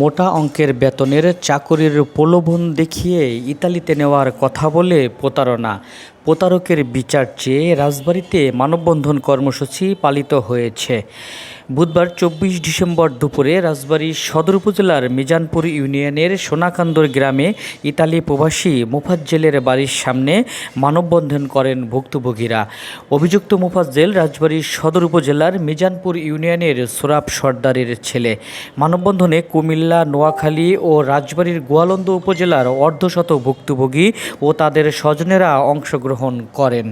মোটা অঙ্কের বেতনের চাকরির প্রলোভন দেখিয়ে ইতালিতে নেওয়ার কথা বলে প্রতারণা। প্রতারকের বিচার চেয়ে রাজবাড়ীতে মানববন্ধন কর্মসূচি পালিত হয়েছে। বুধবার চব্বিশ ডিসেম্বর দুপুরে রাজবাড়ী সদর উপজেলার মিজানপুর ইউনিয়নের সোনাকান্দর গ্রামে ইতালি প্রবাসী মোফাজ্জেলের বাড়ির সামনে মানববন্ধন করেন ভুক্তভোগীরা। অভিযুক্ত মোফাজ্জেল রাজবাড়ী সদর উপজেলার মিজানপুর ইউনিয়নের সোরাব সর্দারের ছেলে। মানববন্ধনে কুমিল্লা, নোয়াখালী ও রাজবাড়ীর গোয়ালন্দ উপজেলার অর্ধশত ভুক্তভোগী ও তাদের স্বজনেরা অংশগ্রহণ করেন।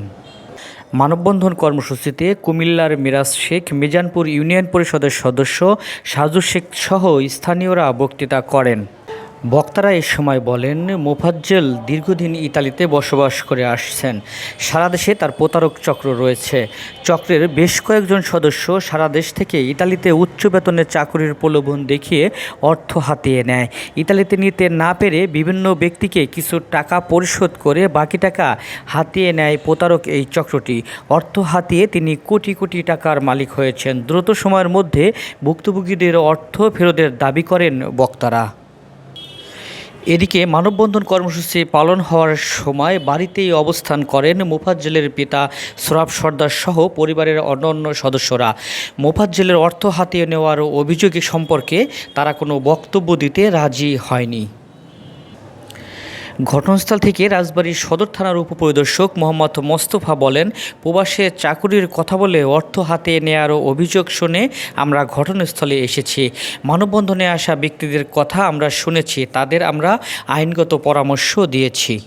মানববন্ধন কর্মসূচিতে কুমিল্লার মিরাজ শেখ, মিজানপুর ইউনিয়ন পরিষদের সদস্য সাজু শেখ সহ স্থানীয়রা বক্তৃতা করেন। বক্তারা এ সময় বলেন, মোফাজ্জেল দীর্ঘদিন ইতালিতে বসবাস করে আসছেন। সারা দেশে তার প্রতারক চক্র রয়েছে। চক্রের বেশ কয়েকজন সদস্য সারা দেশ থেকে ইতালিতে উচ্চ বেতনের চাকরির প্রলোভন দেখিয়ে অর্থ হাতিয়ে নেয়। ইতালিতে নিতে না পেরে বিভিন্ন ব্যক্তিকে কিছু টাকা পরিশোধ করে বাকি টাকা হাতিয়ে নেয় প্রতারক এই চক্রটি। অর্থ হাতিয়ে তিনি কোটি কোটি টাকার মালিক হয়েছেন। দ্রুত সময়ের মধ্যে ভুক্তভোগীদের অর্থ ফেরতের দাবি করেন বক্তারা। এদিকে মানববন্ধন কর্মসূচি পালন হওয়ার সময় বাড়িতেই অবস্থান করেন মোফাজ্জেলের পিতা সোরাব সর্দার সহ পরিবারের অন্যান্য সদস্যরা। মোফাজ্জেলের অর্থ হাতিয়ে নেওয়ার অভিযোগ সম্পর্কে তারা কোনো বক্তব্য দিতে রাজি হয়নি। ঘটনাস্থল থেকে রাজবাড়ীর সদর থানার উপপরিদর্শক মোহাম্মদ মোস্তফা বলেন, প্রবাসে চাকুরির কথা বলে অর্থ হাতে নেয়ার অভিযোগ শুনে আমরা ঘটনাস্থলে এসেছি। মানববন্ধনে আসা ব্যক্তিদের কথা আমরা শুনেছি। তাদের আমরা আইনগত পরামর্শ দিয়েছি।